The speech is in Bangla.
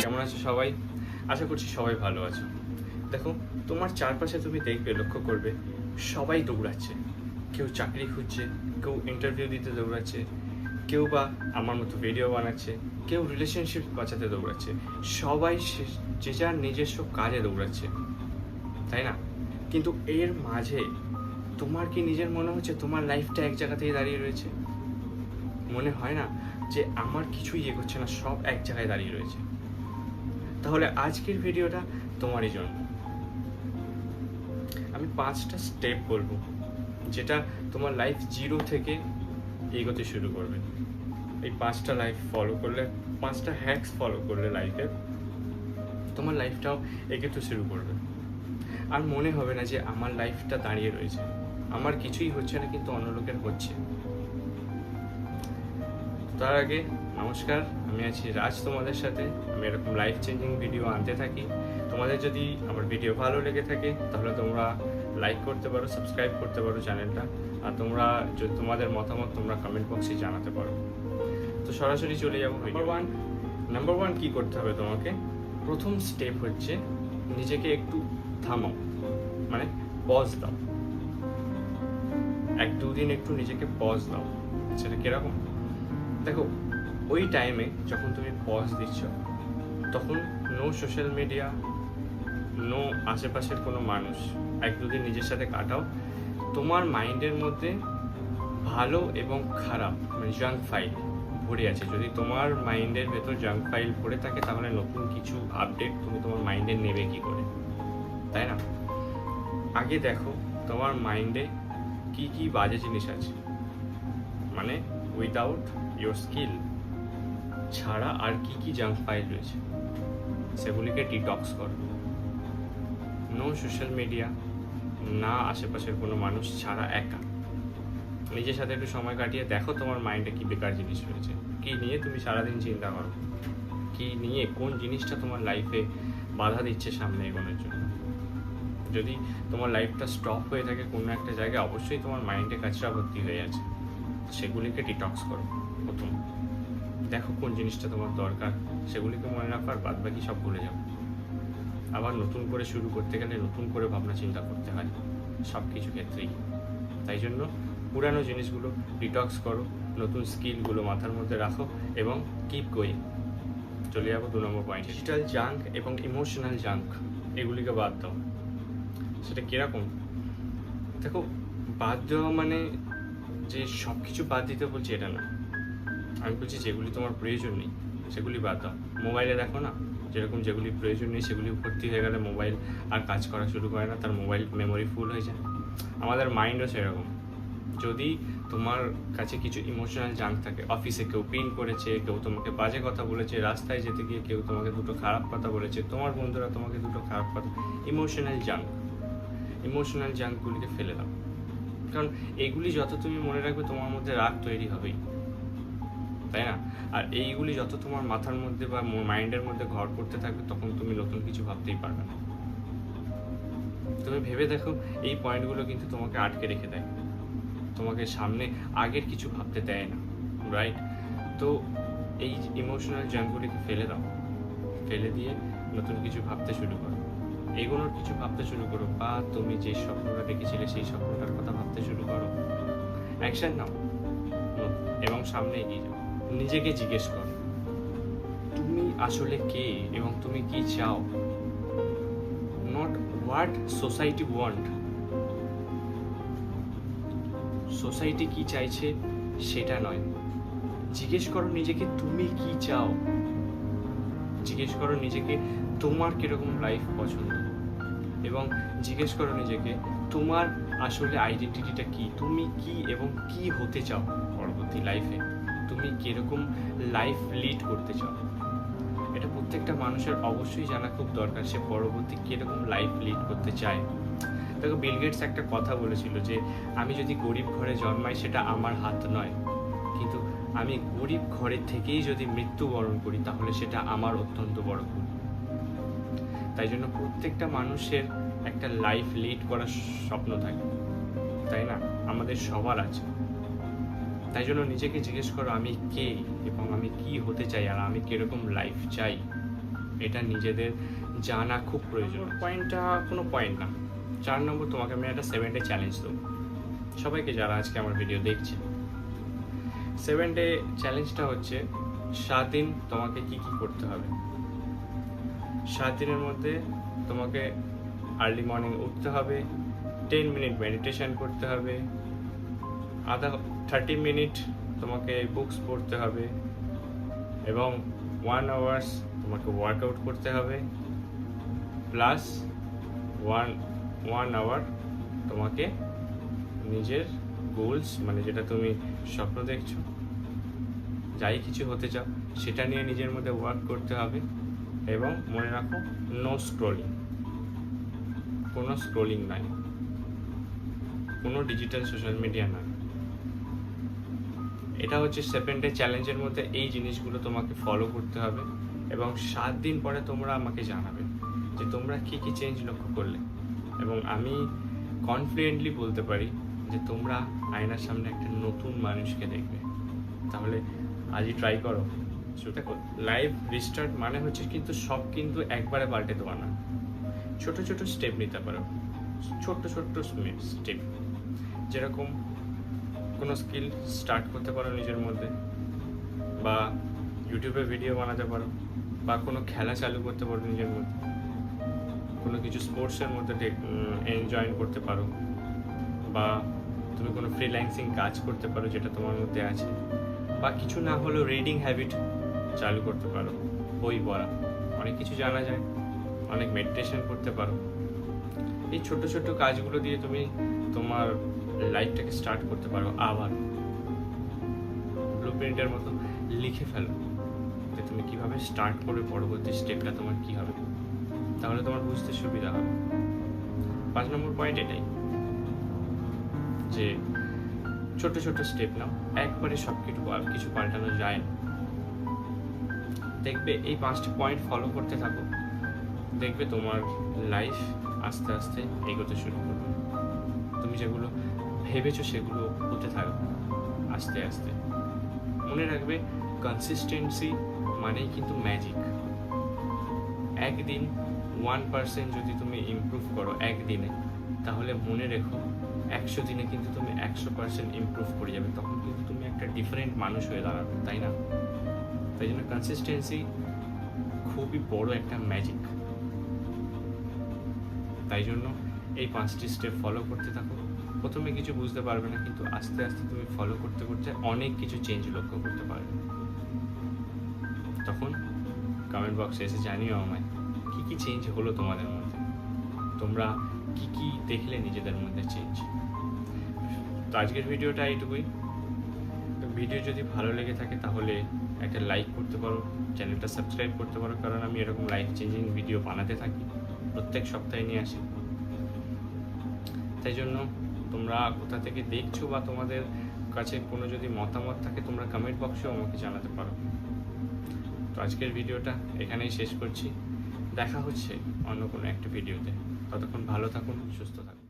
কেমন আছো সবাই? আশা করছি সবাই ভালো আছো। দেখো, তোমার চারপাশে তুমি দেখবে, লক্ষ্য করবে, সবাই দৌড়াচ্ছে। কেউ চাকরি খুঁজছে, কেউ ইন্টারভিউ দিতে দৌড়াচ্ছে, কেউ বা আমার মতো ভিডিও বানাচ্ছে, কেউ রিলেশনশিপ বাঁচাতে দৌড়াচ্ছে। সবাই যে যার নিজস্ব কাজে দৌড়াচ্ছে। তাই না? কিন্তু এর মাঝে তোমার কি নিজের মনে হচ্ছে তোমার লাইফটা এক জায়গাতেই দাঁড়িয়ে রয়েছে? মনে হয় না যে আমার কিছুই এগোচ্ছে না, সব এক জায়গায় দাঁড়িয়ে রয়েছে। তাহলে আজকের ভিডিওটা তোমারই জন্য। আমি পাঁচটা স্টেপ বলব, যেটা তোমার লাইফ জিরো থেকে এগোতে শুরু করবে। এই পাঁচটা লাইফ ফলো করলে, পাঁচটা হ্যাকস ফলো করলে লাইফে তোমার লাইফটাও এগোতে শুরু করবে। আর মনে হবে না যে আমার লাইফটা দাঁড়িয়ে রয়েছে। আমার কিছুই হচ্ছে না কিন্তু অন্য লোকের হচ্ছে। তার আগে নমস্কার আমি আছি রাজ তোমাদের সাথে। আমি এরকম লাইফ চেঞ্জিং ভিডিও আনতে থাকি। তোমাদের যদি আমার ভিডিও ভালো লেগে থাকে তাহলে তোমরা লাইক করতে পারো সাবস্ক্রাইব করতে পারো চ্যানেলটা আর তোমরা যদি তোমাদের মতামত তোমরা কমেন্ট বক্সে জানাতে পারো। তো সরাসরি চলে যাব নাম্বার ওয়ান নাম্বার ওয়ান কী করতে হবে তোমাকে? প্রথম স্টেপ হচ্ছে নিজেকে একটু থামাও। মানে পজ দাও। এক দুদিন একটু নিজেকে পজ দাও সেটা কীরকম? দেখো, ওই টাইমে যখন তুমি পজ দিচ্ছ, তখন নো সোশ্যাল মিডিয়া নো আশেপাশের কোনো মানুষ, এক দুদিন নিজের সাথে কাটাও। তোমার মাইন্ডের মধ্যে ভালো এবং খারাপ মানে জাঙ্ক ফাইল ভরে আছে। যদি তোমার মাইন্ডের ভেতর জাঙ্ক ফাইল ভরে থাকে, তাহলে নতুন কিছু আপডেট তুমি তোমার মাইন্ডে নেবে কি করে? তাই না? আগে দেখো, তোমার মাইন্ডে কি কি বাজে জিনিস আছে? মানে উইদাউট ইয়োর স্কিল ছাড়া আর কি কি জাঙ্ক ফাইল রয়েছে? সেগুলিকে ডিটক্স করো। নো সোশ্যাল মিডিয়া না আশেপাশের কোনো মানুষ ছাড়া একা। নিজের সাথে একটু সময় কাটিয়ে দেখো তোমার মাইন্ডে কি বেকার জিনিস রয়েছে। কি নিয়ে তুমি সারাদিন চিন্তা করো? কি নিয়ে কোন জিনিসটা তোমার লাইফে বাধা দিচ্ছে সামনে এগোনোর জন্য? যদি তোমার লাইফটা স্টপ হয়ে থাকে কোনো একটা জায়গায়, অবশ্যই তোমার মাইন্ডে কাচরা ভর্তি হয়ে আছে। সেগুলিকে ডিটক্স করো, প্রথম। দেখো কোন জিনিসটা তোমার দরকার, সেগুলিকে মনে রাখো আর বাদ বাকি সব ভুলে যাও। আবার নতুন করে শুরু করতে গেলে নতুন করে ভাবনা চিন্তা করতে হয় সব কিছু ক্ষেত্রেই। তাই জন্য পুরানো জিনিসগুলো ডিটক্স করো, নতুন স্কিলগুলো মাথার মধ্যে রাখো এবং কিপ গোয়িং চলে যাব দু নম্বর পয়েন্ট ডিজিটাল জাঙ্ক এবং ইমোশনাল জাঙ্ক এগুলিকে বাদ দাও। সেটা কীরকম? দেখো, বাদ দেওয়া মানে যে সব কিছু বাদ দিতে বলছি এটা না। আমি বলছি যেগুলি তোমার প্রয়োজন নেই, সেগুলি বাদ দাও। মোবাইলে দেখো না, যেরকম যেগুলি প্রয়োজন নেই, সেগুলি ভর্তি হয়ে গেলে মোবাইল আর কাজ করা শুরু করে না, তার মোবাইল মেমোরি ফুল হয়ে যায়। আমাদের মাইন্ডও সেরকম। যদি তোমার কাছে কিছু ইমোশনাল জাঙ্ক থাকে অফিসে কেউ পিন করেছে, কেউ তোমাকে বাজে কথা বলেছে, রাস্তায় যেতে গিয়ে কেউ তোমাকে দুটো খারাপ কথা বলেছে, তোমার বন্ধুরা তোমাকে দুটো খারাপ কথা ইমোশনাল জাঙ্ক ইমোশনাল জাঙ্কগুলিকে ফেলে দাও। কারণ এগুলি যত তুমি মনে রাখবে তোমার মধ্যে রাগ তৈরি হবেই। তাই না? আর এইগুলি যত তোমার মাথার মধ্যে বা মাইন্ডের মধ্যে ঘর করতে থাকবে, তখন তুমি নতুন কিছু ভাবতেই পারবে না। তুমি ভেবে দেখো, এই পয়েন্টগুলো কিন্তু তোমাকে আটকে রেখে দেয়। তোমাকে সামনে আগের কিছু ভাবতে দেয় না রাইট তো এই ইমোশনাল জাঙ্কগুলিকে ফেলে দাও। ফেলে দিয়ে নতুন কিছু ভাবতে শুরু করো। এগুলোর কিছু ভাবতে শুরু করো বা তুমি যে স্বপ্নটা দেখেছিলে সেই স্বপ্নটার কথা ভাবতে শুরু করো। অ্যাকশন নাও। এবং সামনে এগিয়ে যাও। নিজেকে জিজ্ঞেস করো, তুমি আসলে কে এবং তুমি কি চাও? Not what society want society কি চাইছে সেটা নয়। জিজ্ঞেস করো নিজেকে, তুমি কি চাও? জিজ্ঞেস করো নিজেকে, তোমার কীরকম লাইফ পছন্দ? এবং জিজ্ঞেস করো নিজেকে, তোমার আসলে আইডেন্টিটিটা কি? তুমি কি এবং কি হতে চাও পরবর্তী লাইফে তুমি কীরকম লাইফ লিড করতে চাও? এটা প্রত্যেকটা মানুষের অবশ্যই জানা খুব দরকার সে পরবর্তী কীরকম লাইফ লিড করতে চায়। দেখো বিল গেটস একটা কথা বলেছিল যে, আমি যদি গরিব ঘরে জন্মাই, সেটা আমার হাত নয়। কিন্তু আমি গরিব ঘরের থেকেই যদি মৃত্যুবরণ করি, তাহলে সেটা আমার অত্যন্ত বড় ভুল। তাই জন্য প্রত্যেকটা মানুষের একটা লাইফ লিড করার স্বপ্ন থাকে। তাই না? আমাদের সবার আছে। তাই জন্য নিজেকে জিজ্ঞেস করো, আমি কে এবং আমি কি হতে চাই আর আমি কীরকম লাইফ চাই? এটা নিজেদের জানা খুব প্রয়োজন পয়েন্টটা কোনো পয়েন্ট না। চার নম্বর, তোমাকে আমি একটা সেভেন ডে চ্যালেঞ্জ দেবো। সবাইকে যারা আজকে আমার ভিডিও দেখছে। সেভেন ডে চ্যালেঞ্জটা হচ্ছে, সাত দিন তোমাকে কি কি করতে হবে? সাত দিনের মধ্যে তোমাকে আর্লি মর্নিং উঠতে হবে টেন মিনিট মেডিটেশন করতে হবে, আধা থার্টি মিনিট তোমাকে বুকস পড়তে হবে এবং ওয়ান আওয়ার্স তোমাকে ওয়ার্কআউট করতে হবে প্লাস ওয়ান ওয়ান আওয়ার তোমাকে নিজের গোলস মানে যেটা তুমি স্বপ্ন দেখছ, যাই কিছু হতে চাও, সেটা নিয়ে নিজের মধ্যে ওয়ার্ক করতে হবে। এবং মনে রাখো নো স্ক্রোলিং কোনো স্ক্রোলিং নাই। কোনো ডিজিটাল সোশ্যাল মিডিয়া নয় এটা হচ্ছে সেভেন ডে চ্যালেঞ্জের মধ্যে এই জিনিসগুলো তোমাকে ফলো করতে হবে এবং সাত দিন পরে তোমরা আমাকে জানাবে যে তোমরা কী কী চেঞ্জ লক্ষ্য করলে। এবং আমি কনফিডেন্টলি বলতে পারি যে তোমরা আয়নার সামনে একটা নতুন মানুষকে দেখবে। তাহলে আজই ট্রাই করো। দেখো লাইভ রিস্টার্ট মানে হচ্ছে কিন্তু সব কিন্তু একবারে পাল্টে দেওয়া না। ছোট ছোট স্টেপ নিতে পারো। ছোট্ট ছোট্ট স্টেপ যেরকম কোনো স্কিল স্টার্ট করতে পারো নিজের মধ্যে বা ইউটিউবে ভিডিও বানাতে পারো বা কোনো খেলা চালু করতে পারো নিজের মধ্যে। কোনো কিছু স্পোর্টসের মধ্যে এনজয় করতে পারো বা তুমি কোনো ফ্রিল্যান্সিং কাজ করতে পারো যেটা তোমার মধ্যে আছে। বা কিছু না হলেও রিডিং হ্যাবিট চালু করতে পারো। বই পড়া। অনেক কিছু জানা যায়। অনেক মেডিটেশন করতে পারো। এই ছোট ছোট কাজগুলো দিয়ে তুমি তোমার লাইফটাকে স্টার্ট করতে পারো আবার। ব্লু প্রিন্টের মতো লিখে ফেলো যে তুমি কীভাবে স্টার্ট করবে পরবর্তী স্টেপটা তোমার কি হবে? তাহলে তোমার বুঝতে সুবিধা হবে। পাঁচ নম্বর পয়েন্ট এটাই যে ছোট ছোট স্টেপ নাও। একবারে সব কিছু কিছু পাল্টানো যায় না। দেখবে এই পাঁচটি পয়েন্ট ফলো করতে থাকো। দেখবে তোমার লাইফ আস্তে আস্তে এগোতে শুরু করবে। তুমি যেগুলো ভেবেছো সেগুলো হতে থাকবে আস্তে আস্তে। মনে রাখবে কনসিস্টেন্সি মানেই কিন্তু ম্যাজিক একদিন ওয়ান পার্সেন্ট যদি তুমি ইমপ্রুভ করো একদিনে, তাহলে মনে রেখো, একশো দিনে কিন্তু তুমি একশো পার্সেন্ট ইমপ্রুভ করে যাবে। তখন কিন্তু তুমি একটা ডিফারেন্ট মানুষ হয়ে দাঁড়াবে, তাই না? তাই জন্য কনসিস্টেন্সি খুবই বড় একটা ম্যাজিক তাই জন্য এই পাঁচটি স্টেপ ফলো করতে থাকো। প্রথমে কিছু বুঝতে পারবে না, কিন্তু আস্তে আস্তে তুমি ফলো করতে করতে অনেক কিছু চেঞ্জ লক্ষ্য করতে পারবে। তখন কমেন্ট বক্সে এসে জানিও আমায়, কী কী চেঞ্জ হলো তোমাদের মধ্যে? তোমরা কি কি দেখলে নিজেদের মধ্যে চেঞ্জ তো আজকের ভিডিওটা এইটুকুই। ভিডিও যদি ভালো লেগে থাকে তাহলে একটা লাইক করতে পারো চ্যানেলটা সাবস্ক্রাইব করতে পারো, কারণ আমি এরকম লাইফ চেঞ্জিং ভিডিও বানাতে থাকি, প্রত্যেক সপ্তাহে নিয়ে আসি। তাই জন্য তোমরা কোথা থেকে দেখছ বা তোমাদের কাছে কোনো যদি মতামত থাকে, তোমরা কমেন্ট বক্সেও আমাকে জানাতে পারো। তো আজকের ভিডিওটা এখানেই শেষ করছি। দেখা হচ্ছে অন্য কোনো একটা ভিডিওতে ততক্ষণ ভালো থাকুন, সুস্থ থাকুন।